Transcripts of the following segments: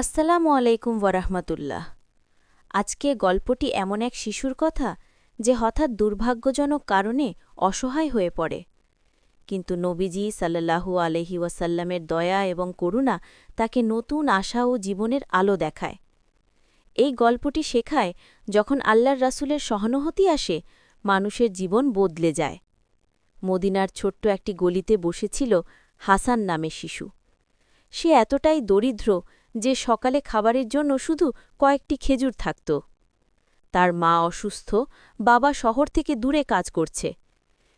আসসালামু আলাইকুম ওরহমতুল্লাহ আজকে গল্পটি এমন এক শিশুর কথা যে হঠাৎ দুর্ভাগ্যজনক কারণে অসহায় হয়ে পড়ে। কিন্তু নবীজি সাল্লাল্লাহু আলহি ওয়াসাল্লামের দয়া এবং করুণা তাকে নতুন আশা ও জীবনের আলো দেখায়। এই গল্পটি শেখায় যখন আল্লাহর রাসূলের সহানুভূতি আসে, মানুষের জীবন বদলে যায়। মদিনার ছোট্ট একটি গলিতে বসেছিল হাসান নামে শিশু। সে এতটাই দরিদ্র যে সকালে খাবারের জন্য শুধু কয়েকটি খেজুর থাকত। তার মা অসুস্থ, বাবা শহর থেকে দূরে কাজ করছে।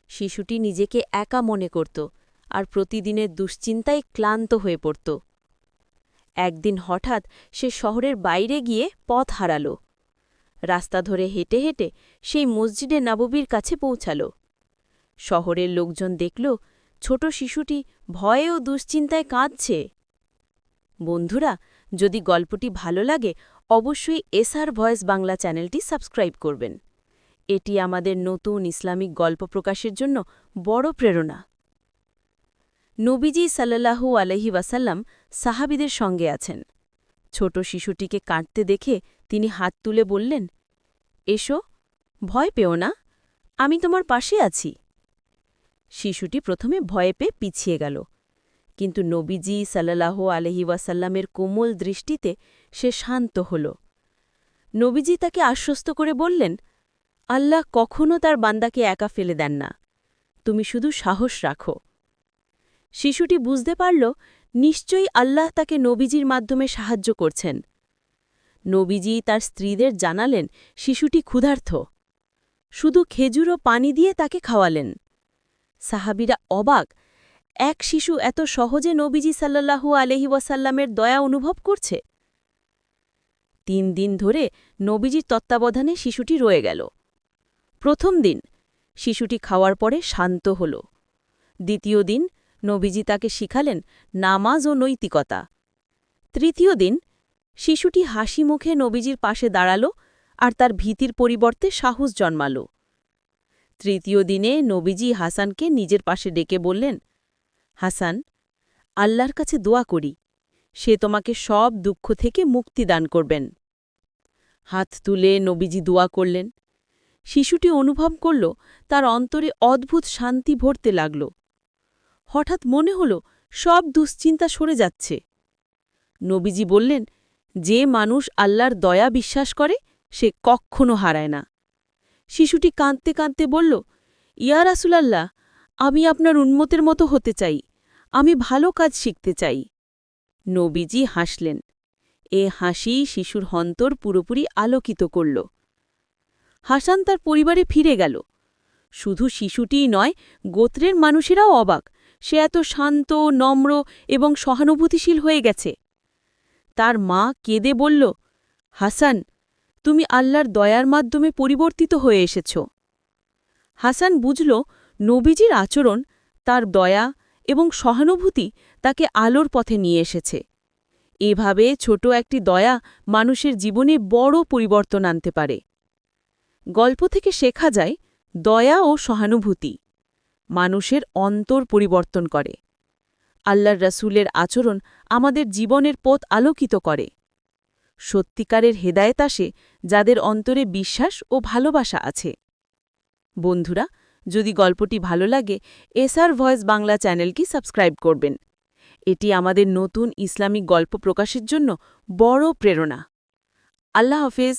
শিশুটি নিজেকে একা মনে করত আর প্রতিদিনের দুশ্চিন্তায় ক্লান্ত হয়ে পড়ত। একদিন হঠাৎ সে শহরের বাইরে গিয়ে পথ হারাল। রাস্তা ধরে হেঁটে হেঁটে সেই মসজিদে নববীর কাছে পৌঁছাল। শহরের লোকজন দেখল, ছোট শিশুটি ভয়ে ও দুশ্চিন্তায় কাঁদছে। বন্ধুরা, যদি গল্পটি ভালো লাগে, অবশ্যই এসআর ভয়েস বাংলা চ্যানেলটি সাবস্ক্রাইব করবেন। এটি আমাদের নতুন ইসলামিক গল্প প্রকাশের জন্য বড় প্রেরণা। নবীজি সাল্লাহু আলহি ওয়াসাল্লাম সাহাবিদের সঙ্গে আছেন। ছোট শিশুটিকে কাঁদতে দেখে তিনি হাত তুলে বললেন, এসো, ভয় পেও না, আমি তোমার পাশে আছি। শিশুটি প্রথমে ভয়ে পেয়ে পিছিয়ে গেল। কিন্তু নবীজি সাল্লাহ আলহি ওয়াসাল্লামের কোমল দৃষ্টিতে সে শান্ত হল। নবীজি তাকে আশ্বস্ত করে বললেন, আল্লাহ কখনও তার বান্দাকে একা ফেলে দেন না। তুমি শুধু সাহস রাখো। শিশুটি বুঝতে পারল, নিশ্চয়ই আল্লাহ তাকে নবীজির মাধ্যমে সাহায্য করছেন। নবীজি তার স্ত্রীদের জানালেন, শিশুটি ক্ষুধার্থ। শুধু খেজুর ও পানি দিয়ে তাকে খাওয়ালেন। সাহাবিরা অবাক এক শিশু এত সহজে নবীজি সাল্লাহু আলহি ওয়াসাল্লামের দয়া অনুভব করছে? তিন দিন ধরে নবীজির তত্ত্বাবধানে শিশুটি রয়ে গেল। প্রথম দিন, শিশুটি খাওয়ার পরে শান্ত হল। দ্বিতীয় দিন, নবীজি তাকে শিখালেন নামাজ ও নৈতিকতা। তৃতীয় দিন, শিশুটি হাসি মুখে নবীজির পাশে দাঁড়াল আর তার ভীতির পরিবর্তে সাহস জন্মাল। তৃতীয় দিনে নবীজি হাসানকে নিজের পাশে ডেকে বললেন হাসান, আল্লাহর কাছে দোয়া করি, সে তোমাকে সব দুঃখ থেকে মুক্তি দান করবেন। হাত তুলে নবীজি দোয়া করলেন। শিশুটি অনুভব করল, তার অন্তরে অদ্ভুত শান্তি ভরতে লাগল। হঠাৎ মনে হল, সব দুশ্চিন্তা সরে যাচ্ছে। নবীজি বললেন, যে মানুষ আল্লাহর দয়া বিশ্বাস করে, সে কক্ষণও হারায় না। শিশুটি কাঁদতে কাঁদতে বলল, ইয়া রাসুলাল্লাহ, আমি আপনার উন্মতের মতো হতে চাই। আমি ভালো কাজ শিখতে চাই। নবীজি হাসলেন। এ হাসি শিশুর হন্তর পুরোপুরি আলোকিত করল। হাসান তার পরিবারে ফিরে গেল। শুধু শিশুটিই নয়, গোত্রের মানুষেরাও অবাক। সে এত শান্ত, নম্র এবং সহানুভূতিশীল হয়ে গেছে। তার মা কেঁদে বলল, হাসান, তুমি আল্লাহর দয়ার মাধ্যমে পরিবর্তিত হয়ে এসেছ। হাসান বুঝল, নবীজির আচরণ, তার দয়া এবং সহানুভূতি তাকে আলোর পথে নিয়ে এসেছে। এভাবে ছোট একটি দয়া মানুষের জীবনে বড় পরিবর্তন আনতে পারে। গল্প থেকে শেখা যায়, দয়া ও সহানুভূতি মানুষের অন্তর পরিবর্তন করে। আল্লাহর রসুলের আচরণ আমাদের জীবনের পথ আলোকিত করে। সত্যিকারের হেদায়েত আসে যাদের অন্তরে বিশ্বাস ও ভালোবাসা আছে। বন্ধুরা যদি গল্পটি ভালো লাগে এসআর ভয়েস বাংলা চ্যানেলটি সাবস্ক্রাইব করবেন। এটি আমাদের নতুন ইসলামিক গল্প প্রকাশের জন্য বড় প্রেরণা। আল্লাহ হাফেজ।